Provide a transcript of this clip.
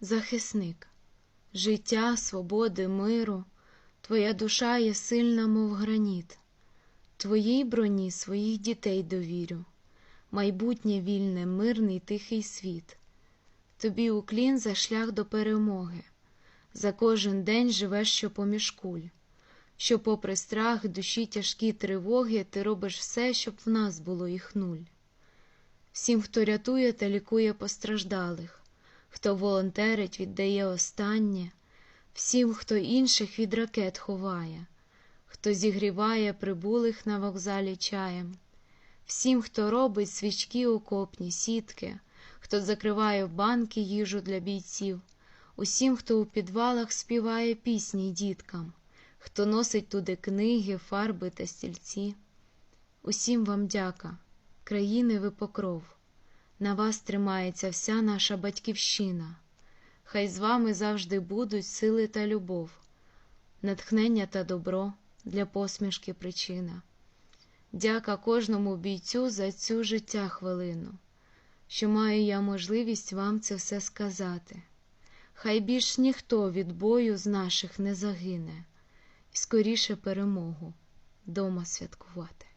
захисник, життя, свободи, миру, Твоя душа є сильна, мов граніт, Твоїй броні своїх дітей довірю, майбутнє вільне, мирний, тихий світ. Тобі уклін за шлях до перемоги, за кожен день живеш, що поміж куль, що, попри страх, душі тяжкі тривоги, ти робиш все, щоб в нас було їх нуль. Всім, хто рятує та лікує постраждалих, хто волонтерить, віддає останнє, всім, хто інших від ракет ховає, хто зігріває прибулих на вокзалі чаєм, всім, хто робить свічки окопні, сітки, хто закриває в банки їжу для бійців, усім, хто у підвалах співає пісні діткам, хто носить туди книги, фарби та стільці. Усім вам дяка, країни ви покров. На вас тримається вся наша батьківщина. Хай з вами завжди будуть сили та любов, натхнення та добро для посмішки причина. Дяка кожному бійцю за цю життя хвилину, що маю я можливість вам це все сказати. Хай більш ніхто від бою з наших не загине, і скоріше перемогу дома святкувати.